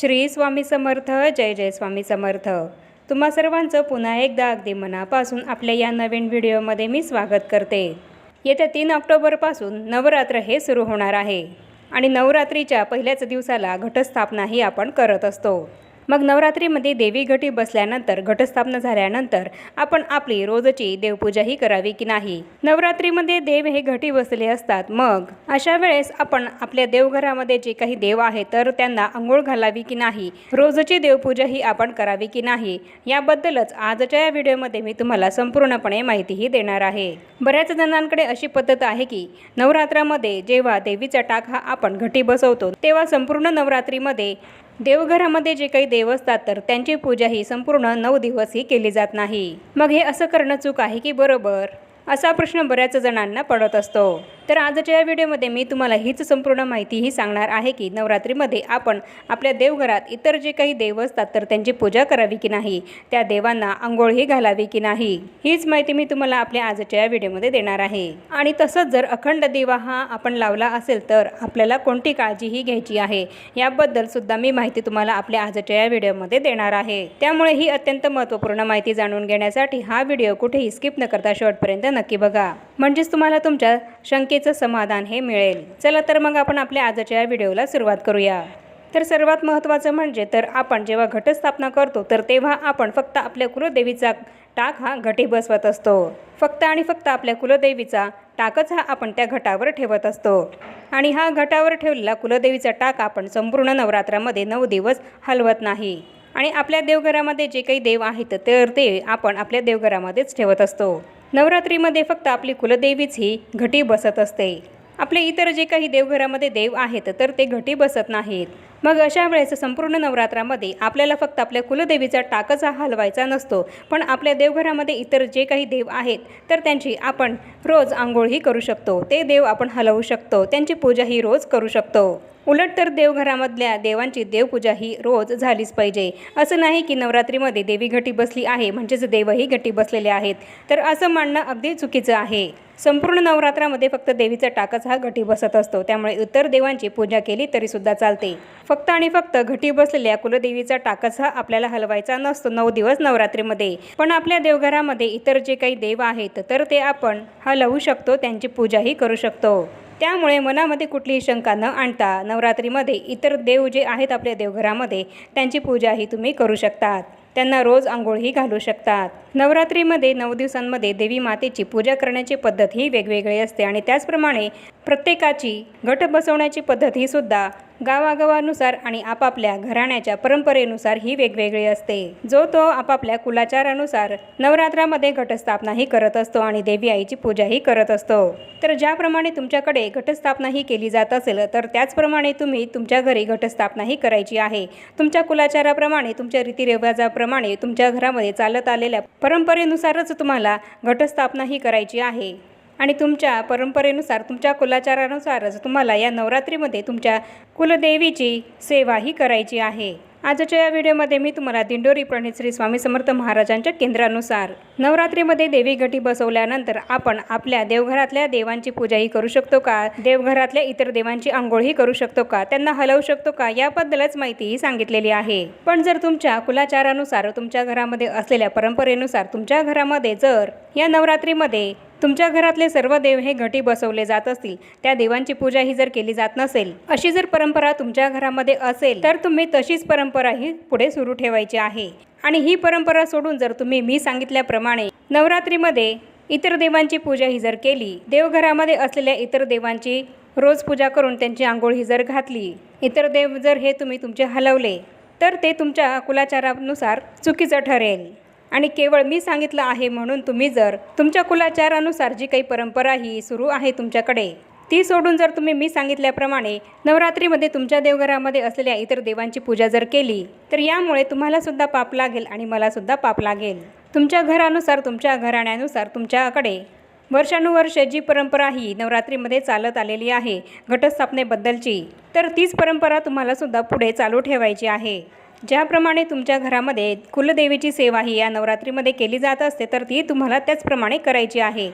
श्री स्वामी समर्थ जय जय स्वामी समर्थ. तुम्हा सर्वांचं पुन्हा एकदा अगदी मनापासून आपल्या या नवीन व्हिडिओमध्ये मी स्वागत करते. येत्या तीन ऑक्टोबरपासून नवरात्र हे सुरू होणार आहे आणि नवरात्रीच्या पहिल्याच दिवसाला घटस्थापनाही आपण करत असतो. मग नवरात्रीमध्ये देवी घटी बसल्यानंतर घटस्थापना झाल्यानंतर आपण आपली रोजची देवपूजाही करावी की नाही? नवरात्रीमध्ये देव हे घटी बसले असतात मग अशा वेळेस आपण आपल्या देवघरामध्ये जे काही देव आहे तर त्यांना आंघोळ घालावी की नाही? रोजची देवपूजा ही आपण करावी की नाही? याबद्दलच आजच्या या व्हिडिओमध्ये मी तुम्हाला संपूर्णपणे माहितीही देणार आहे. बऱ्याच जणांकडे अशी पद्धत आहे की नवरात्रामध्ये जेव्हा देवीचा टाक हा आपण घटी बसवतो तेव्हा संपूर्ण नवरात्रीमध्ये देवघरामध्ये जे काही देव असतात तर त्यांची पूजा ही संपूर्ण नऊ दिवस ही केली जात नाही. मग हे असं करणं चूक आहे की बरोबर? असा प्रश्न बऱ्याच जणांना पडत असतो. तर आजच्या या व्हिडिओमध्ये मी तुम्हाला हीच संपूर्ण माहितीही सांगणार आहे की नवरात्रीमध्ये आपण आपल्या देवघरात इतर जे काही देव असतात तर त्यांची पूजा करावी की नाही? त्या देवांना आंघोळही घालावी की नाही? हीच माहिती मी तुम्हाला आपल्या आजच्या या व्हिडिओमध्ये देणार आहे. आणि तसंच जर अखंड दिवा हा आपण लावला असेल तर आपल्याला कोणती काळजीही घ्यायची आहे? याबद्दल सुद्धा मी माहिती तुम्हाला आपल्या आजच्या या व्हिडिओमध्ये देणार आहे. त्यामुळे ही अत्यंत महत्त्वपूर्ण माहिती जाणून घेण्यासाठी हा व्हिडिओ कुठेही स्किप न करता शेवटपर्यंत नक्की बघा. म्हणजेच तुम्हाला तुमच्या शंकेचं समाधान हे मिळेल. चला तर मग आपण आपल्या आजच्या या व्हिडिओला सुरुवात करूया. तर सर्वात महत्त्वाचं म्हणजे तर आपण जेव्हा घटस्थापना करतो तर तेव्हा आपण फक्त आपल्या कुलदेवीचा टाक हा घटी बसवत असतो. फक्त आणि फक्त आपल्या कुलदेवीचा टाकच हा आपण त्या घटावर ठेवत असतो. आणि हा घटावर ठेवलेला कुलदेवीचा टाक आपण संपूर्ण नवरात्रामध्ये नऊ दिवस हलवत नाही. आणि आपल्या देवघरामध्ये जे काही देव आहेत तर ते आपण आपल्या देवघरामध्येच ठेवत असतो. नवरात्रीमध्ये फक्त आपली कुलदेवीच ही घटी बसत असते. आपले इतर जे काही देवघरामध्ये देव आहेत तर ते घटी बसत नाहीत. मग अशा वेळेस संपूर्ण नवरात्रामध्ये आपल्याला फक्त आपल्या कुलदेवीचा टाकच हा हलवायचा नसतो. पण आपल्या देवघरामध्ये इतर जे काही देव आहेत तर त्यांची आपण रोज आंघोळही करू शकतो. ते देव आपण हलवू शकतो. त्यांची पूजाही रोज करू शकतो. उलट तर देवघरामधल्या देवांची देवपूजा ही रोज झालीच पाहिजे. असं नाही की नवरात्रीमध्ये देवी घटी बसली आहे म्हणजेच देवही घटी बसलेले आहेत. तर असं मानणं अगदी चुकीचं आहे. संपूर्ण नवरात्रामध्ये फक्त देवीचा टाकच हा घटी बसत असतो. त्यामुळे इतर देवांची पूजा केली तरीसुद्धा चालते. फक्त आणि फक्त घटी बसलेल्या कुलदेवीचा टाकच हा आपल्याला हलवायचा नसतो नऊ दिवस नवरात्रीमध्ये. पण आपल्या देवघरामध्ये इतर जे काही देव आहेत तर ते आपण हलवू शकतो त्यांची पूजाही करू शकतो. त्यामुळे मनामध्ये कुठलीही शंका न आणता नवरात्रीमध्ये इतर देव जे आहेत आपल्या देवघरामध्ये त्यांची पूजाही तुम्ही करू शकतात. त्यांना रोज आंघोळही घालू शकतात. नवरात्रीमध्ये नऊ दिवसांमध्ये देवी मातेची पूजा करण्याची पद्धत ही वेगवेगळी असते आणि त्याचप्रमाणे प्रत्येकाची घट बसवण्याची पद्धत ही सुद्धा गावागावानुसार आणि आपापल्या घराण्याच्या परंपरेनुसार ही वेगवेगळी असते. जो तो आपापल्या कुलाचारानुसार नवरात्रामध्ये घटस्थापनाही करत असतो आणि देवी आईची पूजाही करत असतो. तर ज्याप्रमाणे तुमच्याकडे घटस्थापनाही केली जात असेल तर त्याचप्रमाणे तुम्ही तुमच्या घरी घटस्थापनाही करायची आहे. तुमच्या कुलाचाराप्रमाणे तुमच्या रीतिरिवाजाप्रमाणे तुमच्या घरामध्ये चालत आलेल्या परंपरेनुसारच तुम्हाला घटस्थापनाही करायची आहे. आणि तुमच्या परंपरेनुसार तुमच्या कुलाचारानुसारच तुम्हाला या नवरात्रीमध्ये तुमच्या कुलदेवीची सेवाही करायची आहे. आजच्या या व्हिडिओमध्ये मी तुम्हाला दिंडोरी प्रणित श्री स्वामी समर्थ महाराजांच्या केंद्रानुसार नवरात्रीमध्ये देवी घटी बसवल्यानंतर आपण आपल्या देवघरातल्या देवांची पूजाही करू शकतो का? देवघरातल्या इतर देवांची आंघोळही करू शकतो का? त्यांना हलवू शकतो का? याबद्दलच माहितीही सांगितलेली आहे. पण जर तुमच्या कुलाचारानुसार तुमच्या घरामध्ये असलेल्या परंपरेनुसार तुमच्या घरामध्ये जर या नवरात्रीमध्ये तुमच्या घरातले सर्व देव हे घटी बसवले जात असतील त्या देवांची पूजा ही जर केली जात नसेल अशी जर परंपरा तुमच्या घरामध्ये असेल तर तुम्ही तशीच परंपरा परंपरा ही पुढे सुरू ठेवायची आहे. आणि ही परंपरा सोडून जर तुम्ही मी सांगितल्याप्रमाणे नवरात्रीमध्ये इतर देवांची पूजा ही जर केली देवघरामध्ये असलेल्या इतर देवांची रोज पूजा करून त्यांची आंघोळ ही जर घातली इतर देव जर हे तुम्ही तुमचे हलवले तर ते तुमच्या कुलाचारानुसार चुकीचं ठरेल. आणि केवळ मी सांगितलं आहे म्हणून तुम्ही जर तुमच्या कुलाचारानुसार जी काही परंपरा ही सुरू आहे तुमच्याकडे ती सोडून जर तुम्ही मी सांगितल्याप्रमाणे नवरात्रीमध्ये तुमच्या देवघरामध्ये असलेल्या इतर देवांची पूजा जर केली तर यामुळे तुम्हालासुद्धा पाप लागेल आणि मलासुद्धा पाप लागेल. तुमच्या घरानुसार तुमच्या घराण्यानुसार तुमच्याकडे वर्षानुवर्ष जी परंपरा ही नवरात्रीमध्ये चालत आलेली आहे घटस्थापनेबद्दलची तर तीच परंपरा तुम्हालासुद्धा पुढे चालू ठेवायची आहे. ज्याप्रमाणे तुमच्या घरामध्ये कुलदेवीची सेवा ही या नवरात्रीमध्ये केली जात असते तर ती तुम्हाला त्याचप्रमाणे करायची आहे.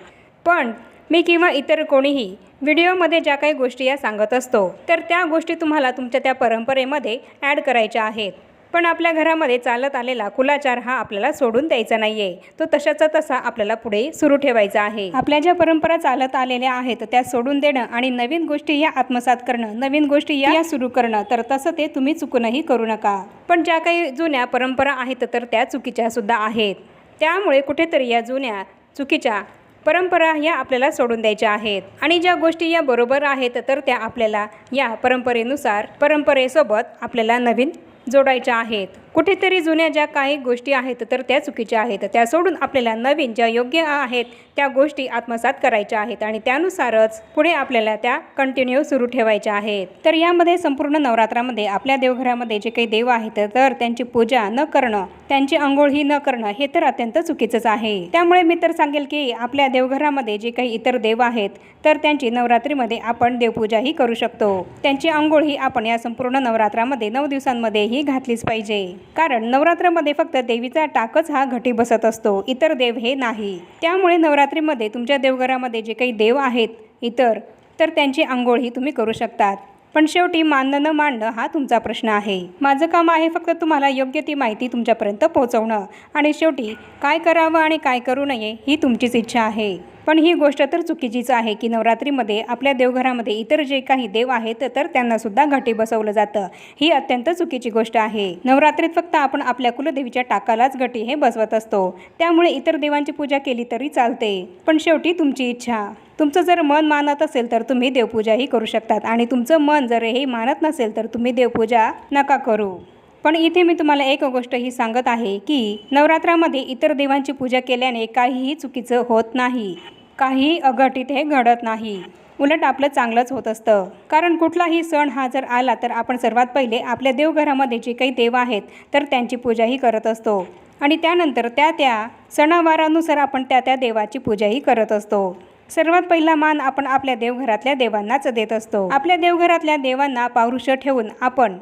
पण मी किंवा इतर कोणीही व्हिडिओमध्ये ज्या काही गोष्टी या सांगत असतो तर त्या गोष्टी तुम्हाला तुमच्या त्या परंपरेमध्ये ॲड करायच्या आहेत. पण आपल्या घरामध्ये चालत आलेला कुलाचार हा आपल्याला सोडून द्यायचा नाही आहे तो तशाचा तसा आपल्याला पुढे सुरू ठेवायचा आहे. आपल्या ज्या परंपरा चालत आलेल्या आहेत त्या सोडून देणं आणि नवीन गोष्टी या आत्मसात करणं नवीन गोष्टी या सुरू करणं तर तसं ते तुम्ही चुकूनही करू नका. पण ज्या काही जुन्या परंपरा आहेत तर त्या चुकीच्या सुद्धा आहेत. त्यामुळे कुठेतरी या जुन्या चुकीच्या परंपरा ह्या आपल्याला सोडून द्यायच्या आहेत. आणि ज्या गोष्टी या बरोबर आहेत तर त्या आपल्याला या परंपरेनुसार परंपरेसोबत आपल्याला नवीन जोडायच्या आहेत. कुठेतरी जुन्या ज्या काही गोष्टी आहेत तर त्या चुकीच्या आहेत. त्या सोडून आपल्याला नवीन ज्या योग्य आहेत त्या गोष्टी आत्मसात करायच्या आहेत आणि त्यानुसारच पुढे आपल्याला त्या कंटिन्यू सुरू ठेवायच्या आहेत. तर यामध्ये संपूर्ण नवरात्रामध्ये आपल्या देवघरामध्ये जे काही देव आहेत तर त्यांची पूजा न करणं त्यांची आंघोळ ही न करणं हे तर अत्यंत चुकीचंच आहे. त्यामुळे मी तर सांगेल की आपल्या देवघरामध्ये जे काही इतर देव आहेत तर त्यांची नवरात्रीमध्ये आपण देवपूजाही करू शकतो. त्यांची आंघोळ ही आपण या संपूर्ण नवरात्रामध्ये नऊ दिवसांमध्येही घातलीच पाहिजे. कारण नवरात्रामध्ये फक्त देवीचा टाकच हा घटी बसत असतो इतर देव हे नाही. त्यामुळे नवरात्रीमध्ये तुमच्या देवघरामध्ये जे काही देव आहेत इतर तर त्यांची आंघोळ ही तुम्ही करू शकतात. पण शेवटी मानणं न मांडणं हा तुमचा प्रश्न आहे. माझं काम आहे फक्त तुम्हाला योग्य ती माहिती तुमच्यापर्यंत पोहोचवणं. आणि शेवटी काय करावं आणि काय करू नये ही तुमचीच इच्छा आहे. पण ही गोष्ट तर चुकीचीच आहे की नवरात्रीमध्ये आपल्या देवघरामध्ये इतर जे काही देव आहेत तर त्यांनासुद्धा घाटी बसवलं जातं. ही अत्यंत चुकीची गोष्ट आहे. नवरात्रीत फक्त आपण आपल्या कुलदेवीच्या टाकालाच घटी हे बसवत असतो. त्यामुळे इतर देवांची पूजा केली तरी चालते. पण शेवटी तुमची इच्छा. तुमचं जर मन मानत असेल तर तुम्ही देवपूजाही करू शकतात आणि तुमचं मन जर हे मानत नसेल तर तुम्ही देवपूजा नका करू. पण इथे मी तुम्हाला एक गोष्ट ही सांगत आहे की नवरात्रामध्ये इतर देवांची पूजा केल्याने काहीही चुकीचं होत नाही. काही अघटित हे घडत नाही. उलट आपलं चांगलंच होत असतं. कारण कुठलाही सण हा जर आला तर आपण सर्वात पहिले आपल्या देवघरामध्ये जे काही देव आहेत तर त्यांची पूजाही करत असतो. आणि त्यानंतर त्या त्या सणावारानुसार आपण त्या त्या देवाची पूजाही करत असतो. सर्वात पहिला मान आपण आपल्या देवघरातल्या देवांनाच देत असतो. आपल्या देवघरातल्या देवांना पावृष ठेवून आपण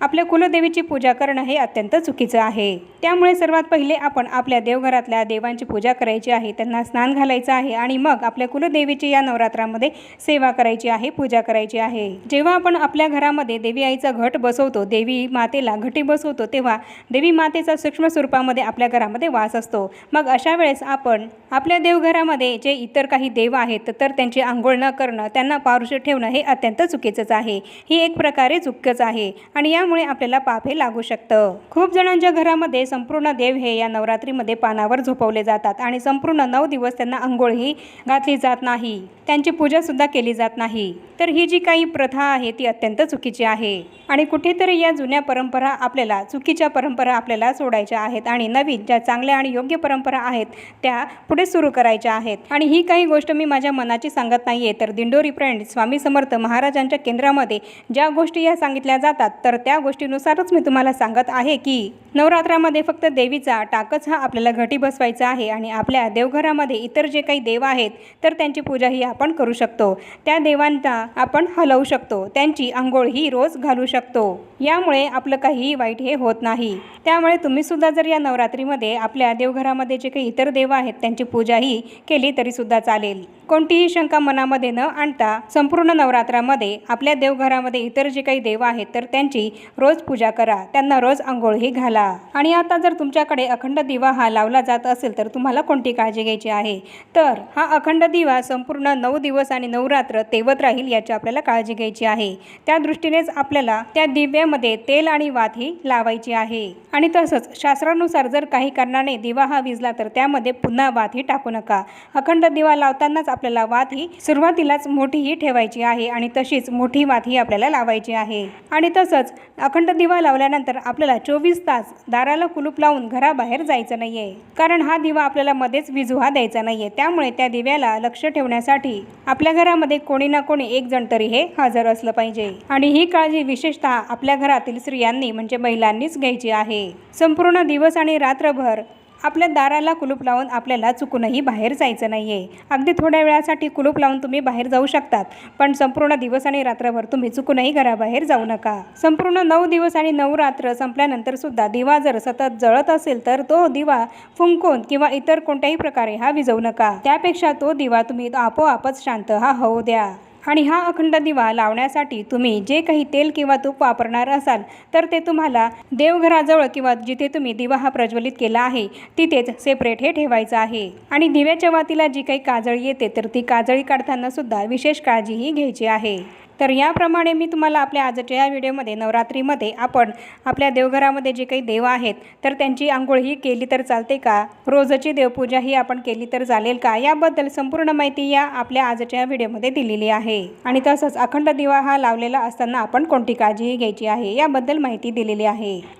आपल्या कुलदेवीची पूजा करणं हे अत्यंत चुकीचं आहे. त्यामुळे सर्वात पहिले आपण आपल्या देवघरातल्या देवांची पूजा करायची आहे त्यांना स्नान घालायचं आहे आणि मग आपल्या कुलदेवीची या नवरात्रामध्ये सेवा करायची आहे पूजा करायची आहे. जेव्हा आपण आपल्या घरामध्ये देवी आईचा घट बसवतो देवी मातेला घटी बसवतो तेव्हा देवी मातेचा सूक्ष्म स्वरूपामध्ये आपल्या घरामध्ये वास असतो. मग अशा वेळेस आपण आपल्या देवघरामध्ये जे इतर काही देव आहेत तर त्यांची आंघोळ न करणं त्यांना पारुष ठेवणं हे अत्यंत चुकीचंच आहे. ही एक प्रकारे चुकीचं आहे. आणि या यामुळे आपल्याला पाप हे लागू शकतं. खूप जणांच्या घरामध्ये संपूर्ण देव हे या नवरात्रीमध्ये पानावर झोपवले जातात आणि संपूर्ण नऊ दिवस त्यांना आंघोळही घातली जात नाही. त्यांची पूजासुद्धा केली जात नाही. तर ही जी काही प्रथा आहे ती अत्यंत चुकीची आहे. आणि कुठेतरी या जुन्या परंपरा आपल्याला चुकीच्या परंपरा आपल्याला सोडायच्या आहेत आणि नवीन ज्या चांगल्या आणि योग्य परंपरा आहेत त्या पुढे सुरू करायच्या आहेत. आणि ही काही गोष्ट मी माझ्या मनाची सांगत नाही आहे तर दिंडोरी फ्रेंड स्वामी समर्थ महाराजांच्या केंद्रामध्ये ज्या गोष्टी या सांगितल्या जातात तर त्या गोष्टीनुसारच मी तुम्हाला सांगत आहे की नवरात्रामध्ये फक्त देवीचा टाकच हा आपल्याला घटी बसवायचा आहे आणि आपल्या देवघरामध्ये इतर जे काही देव आहेत तर त्यांची पूजाही आपण करू शकतो. त्या देवांना आपण हलवू शकतो. त्यांची आंघोळ ही रोज घालू शकतो. यामुळे आपलं काहीही वाईट हे होत नाही. त्यामुळे तुम्ही सुद्धा जर या नवरात्रीमध्ये आपल्या देवघरामध्ये जे काही इतर देव आहेत त्यांची पूजाही केली तरी सुद्धा चालेल. कोणतीही शंका मनामध्ये न आणता संपूर्ण नवरात्रामध्ये आपल्या देवघरामध्ये इतर जे काही देव आहेत तर त्यांची रोज पूजा करा. त्यांना रोज आंघोळही घाला. आणि आता जर तुमच्याकडे अखंड दिवा हा लावला जात असेल तर तुम्हाला कोणती काळजी घ्यायची आहे? तर हा अखंड दिवा संपूर्ण नऊ दिवस आणि नवरात्र तेवत राहील याची आपल्याला काळजी घ्यायची आहे. त्या दृष्टीनेच आपल्याला त्या दिव्यामध्ये तेल आणि वात ही लावायची आहे. आणि तसंच शास्त्रानुसार जर काही कारणाने दिवा हा विजला तर त्यामध्ये पुन्हा वात ही टाकू नका. अखंड दिवा लावतानाच आपल्याला वात ही सुरुवातीलाच मोठीही ठेवायची आहे आणि तशीच मोठी वात ही आपल्याला लावायची आहे. आणि तसंच अखंड दिवा लावल्यानंतर आपल्याला चोवीस तास दाराला कुलूप लावून घराबाहेर जायचं नाहीये. कारण हा दिवा आपल्याला मध्येच विजुहा द्यायचा नाहीये. त्यामुळे त्या दिव्याला लक्ष ठेवण्यासाठी आपल्या घरामध्ये कोणी ना कोणी एक जण तरी हे हजर असलं पाहिजे. आणि ही काळजी विशेषतः आपल्या घरातील स्त्रियांनी म्हणजे महिलांनीच घ्यायची आहे. संपूर्ण दिवस आणि रात्रभर आपल्या दाराला कुलूप लावून आपल्याला चुकूनही बाहेर जायचं नाही आहे अगदी थोड्या वेळासाठी कुलूप लावून तुम्ही बाहेर जाऊ शकतात. पण संपूर्ण दिवस आणि रात्रभर तुम्ही चुकूनही घराबाहेर जाऊ नका. संपूर्ण नऊ दिवस आणि नऊ रात्र संपल्यानंतर सुद्धा दिवा जर सतत जळत असेल तर तो दिवा फुंकून किंवा इतर कोणत्याही प्रकारे हा विजवू नका. त्यापेक्षा तो दिवा तुम्ही आपोआपच शांत हा होऊ द्या. आणि हा अखंड दिवा लावण्यासाठी तुम्ही जे काही तेल किंवा तूप वापरणार असाल तर ते तुम्हाला देवघराजवळ किंवा जिथे तुम्ही दिवा हा प्रज्वलित केला आहे तिथेच सेपरेट हे ठेवायचं आहे. आणि दिव्याच्या वातीला जी काही काजळी येते तर ती काजळी काढताना सुद्धा विशेष काळजीही घ्यायची आहे. तर याप्रमाणे मी तुम्हाला आपल्या आजच्या या व्हिडिओमध्ये नवरात्रीमध्ये आपण आपल्या देवघरामध्ये जे काही देव आहेत तर त्यांची आंघोळ ही केली तर चालते का? रोजची देवपूजा ही आपण केली तर चालेल का? याबद्दल संपूर्ण माहिती या आपल्या आजच्या व्हिडिओमध्ये दिलेली आहे. आणि तसंच अखंड दिवा हा लावलेला असताना आपण कोणती काळजीही घ्यायची आहे? याबद्दल माहिती दिलेली आहे.